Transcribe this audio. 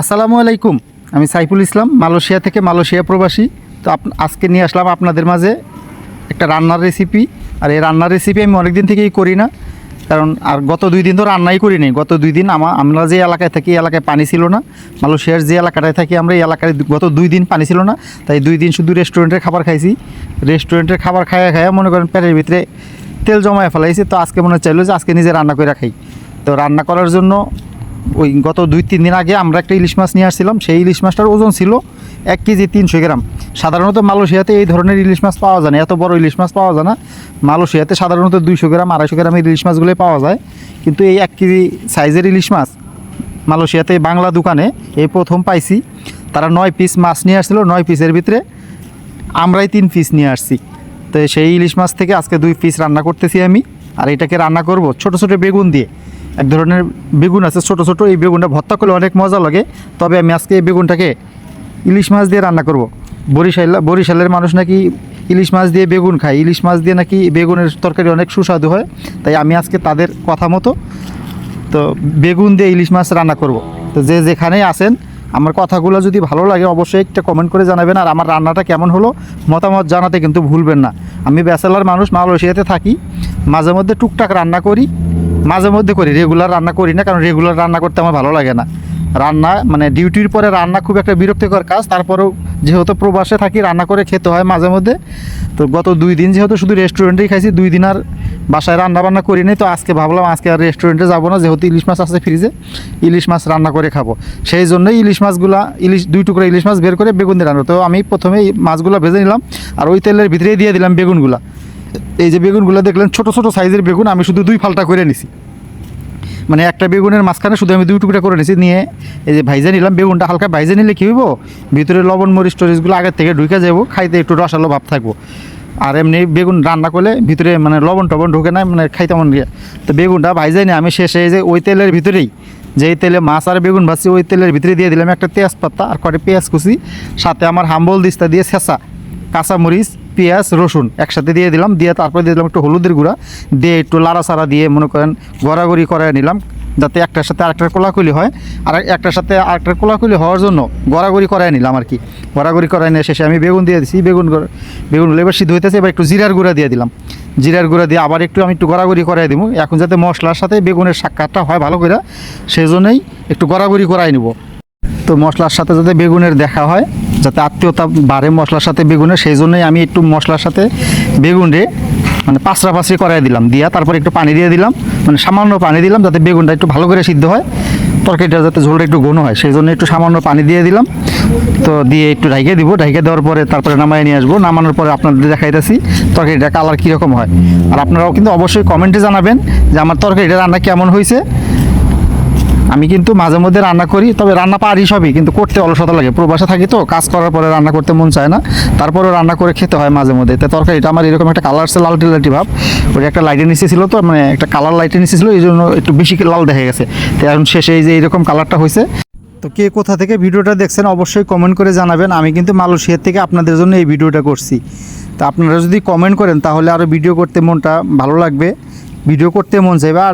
আসসালামু আলাইকুম। আমি সাইফুল ইসলাম, মালয়েশিয়া থেকে মালয়েশিয়া প্রবাসী। তো আজকে নিয়ে আসলাম আপনাদের মাঝে একটা রান্নার রেসিপি আর এই রান্নার রেসিপি আমি অনেক দিন থেকেই করি না, কারণ আর গত দুই দিন তো রান্নাই করিনি গত দুই দিন আমা আমরা যে এলাকায় থাকি এলাকায় পানি ছিল না। মালয়েশিয়ার যে এলাকাটায় থাকি আমরা, এই এলাকায় গত দুই দিন পানি ছিল না। তাই দুই দিন শুধু রেস্টুরেন্টের খাবার খাইছি। রেস্টুরেন্টের খাবার খাইয়া খাইয়া মনে করেন পেটের ভিতরে তেল জমায় ফেলাইছি। তো আজকে মনে চাইলো যে আজকে নিজে রান্না করে খাই। তো রান্না করার জন্য ওই গত দুই, তিন দিন আগে আমরা একটা ইলিশ মাছ নিয়ে আসছিলাম। সেই ইলিশ মাছটার ওজন ছিল এক কেজি তিনশো গ্রাম। সাধারণত মালয়েশিয়াতে এই ধরনের ইলিশ মাছ পাওয়া যায় না। এত বড় ইলিশ মাছ পাওয়া যায় না। মালয়েশিয়াতে সাধারণত দুইশো গ্রাম, আড়াইশো গ্রামের ইলিশ মাছগুলোই পাওয়া যায়। কিন্তু এই এক কেজি সাইজের ইলিশ মাছ মালয়েশিয়াতে বাংলা দোকানে এই প্রথম পাইছি। তারা নয় পিস মাছ নিয়ে আসছিল। নয় পিসের ভিতরে আমরাই তিন পিস নিয়ে আসছি। তো সেই ইলিশ মাছ থেকে আজকে দুই পিস রান্না করতেছি আমি। আর এটাকে রান্না করব ছোট ছোট বেগুন দিয়ে। এক ধরনের বেগুন আছে, ছোট ছোট। এই বেগুনটা ভর্তা করলে অনেক মজা লাগে। তবে আমি আজকে এই বেগুনটাকে ইলিশ মাছ দিয়ে রান্না করব। বরিশাল, বরিশালের মানুষ নাকি ইলিশ মাছ দিয়ে বেগুন খায়। ইলিশ মাছ দিয়ে নাকি বেগুনের তরকারি অনেক সুস্বাদু হয়। তাই আমি আজকে তাদের কথা মতো তো বেগুন দিয়ে ইলিশ মাছ রান্না করব। তো যে যেখানেই আসেন আমার কথাগুলো যদি ভালো লাগে অবশ্যই একটা কমেন্ট করে জানাবেন। আর আমার রান্নাটা কেমন হলো, মতামত জানাতে কিন্তু ভুলবেন না। আমি ব্যাচেলার মানুষ, মালয়েশিয়াতে থাকি। মাঝে মধ্যে টুকটাক রান্না করি। মাঝে মধ্যে করি রেগুলার রান্না করি না, কারণ রেগুলার রান্না করতে আমার ভালো লাগে না। রান্না মানে ডিউটির পরে রান্না খুব একটা বিরক্তিকর কাজ, তারপরেও যেহেতু প্রবাসে থাকি, রান্না করে খেতে হয় মাঝে মধ্যে তো গত দুই দিন যেহেতু শুধু রেস্টুরেন্টেই খাইছি, দুই দিন আর বাসায় রান্না বান্না করি নাই, তো আজকে ভাবলাম আজকে আর রেস্টুরেন্টে যাব না, যেহেতু ইলিশ মাছ আছে ফ্রিজে ইলিশ মাছ রান্না করে খাব। সেই জন্যই ইলিশ মাছগুলা, ইলিশ, দুই টুকরা ইলিশ মাছ বের করে বেগুন দিয়ে রান্না তো আমি প্রথমে এই মাছগুলো ভেজে নিলাম, আর ওই তেলের ভিতরেই দিয়ে দিলাম বেগুনগুলা। এই যে বেগুনগুলো দেখলেন, ছোট ছোট সাইজের বেগুন, আমি শুধু দুই ফালটা করে নিছি। মানে একটা বেগুনের মাঝখানে শুধু আমি দুই টুকরা করে নিয়েছি নিয়ে এই যে ভাইজে নিলাম, বেগুনটা হালকা ভাইজে নিলে কী হইব? ভিতরে লবণ, মরিচ টরিচগুলো আগের থেকে ঢুকে যাব খাইতে একটু রসালো ভাব থাকব। আর এমনি বেগুন রান্না করলে ভিতরে মানে লবণ টবণ ঢুকে না মানে খাইতে মন তো বেগুনটা ভাইজে নিয়ে আমি শেষে যে ওই তেলের ভিতরেই, যেই তেলে মাছ আর বেগুন ভাজছি, ওই তেলের ভিতরে দিয়ে দিলাম একটা তেজপাতা আর কটে পেঁয়াজ কুচি, সাথে আমার হাম্বল দিস্তা দিয়ে ছেঁচা কাঁচামরিচ পেঁয়াজ, রসুন একসাথে দিয়ে দিলাম। দিয়ে তারপরে দিয়ে দিলাম একটু হলুদের গুঁড়া। দিয়ে একটু লাড়াচাড়া দিয়ে মনে করেন গড়াগড়ি করে নিলাম, যাতে একটার সাথে আরেকটার কোলাকুলি হয়। আর একটার সাথে আরেকটার কোলাকুলি হওয়ার জন্য গড়াগড়ি করায় নিলাম আর কি। গড়াগড়ি করায় নিয়ে শেষে আমি বেগুন দিয়ে দিছি। বেগুন বেগুনগুলো এবার সিদ্ধ হইতেছে। এবার একটু জিরার গুঁড়া দিয়ে দিলাম। জিরার গুঁড়া দিয়ে আবার একটু আমি একটু গড়াগড়ি করাই দিব। এখন যাতে মশলার সাথে বেগুনের সাক্ষাৎটা হয় ভালো করে সেই জন্যই একটু গড়াগড়ি করাই নিব। তো মশলার সাথে যাতে বেগুনের দেখা হয় যাতে আত্মীয়তা বাড়ে মশলার সাথে বেগুনের, সেই জন্যই আমি একটু মশলার সাথে বেগুন বেগুনে মানে পাঁচড়া পাঁচড়ি করাই দিলাম। দিয়া তারপর একটু পানি দিয়ে দিলাম মানে সামান্য পানি দিলাম যাতে বেগুনটা একটু ভালো করে সিদ্ধ হয়, তরকারিটা যাতে ঝোলটা একটু ঘন হয়, সেই জন্য একটু সামান্য পানি দিয়ে দিলাম। তো দিয়ে একটু ঢাইকে দিব, ঢাইকে দেওয়ার পরে তারপরে নামাই নিয়ে আসব। নামানোর পরে আপনাদের দেখাইতেছি তরকারিটা কালার কীরকম হয়। আর আপনারাও কিন্তু অবশ্যই কমেন্টে জানাবেন যে আমার তরকারিটা রান্না কেমন হয়েছে। আমি কিন্তু মাঝে মধ্যে রান্না করি, তবে রান্না পারি সবই, কিন্তু করতে অলসতা লাগে। প্রবাসে থাকি তো, কাজ করার পরে রান্না করতে মন চায় না। তারপরেও রান্না করে খেতে হয় মাঝে মধ্যে। তো তরকারিটা আমার এরকম একটা কালার আছে লালটি লালটি ভাব। ওই একটা লাইটের নিচে ছিল তো মানে একটা কালার লাইটের নিচে ছিল, এই জন্য একটু বেশি লাল দেখা গেছে। তো এখন শেষে এই যে এরকম কালারটা হয়েছে। তো কে কোথা থেকে ভিডিওটা দেখছেন, অবশ্যই কমেন্ট করে জানাবেন। আমি কিন্তু মালয়েশিয়ার থেকে আপনাদের জন্য এই ভিডিওটা করছি। তা আপনারা যদি কমেন্ট করেন, তাহলে আরও ভিডিও করতে মনটা ভালো লাগবে। ভিডিও করতে মন চাইবে। আর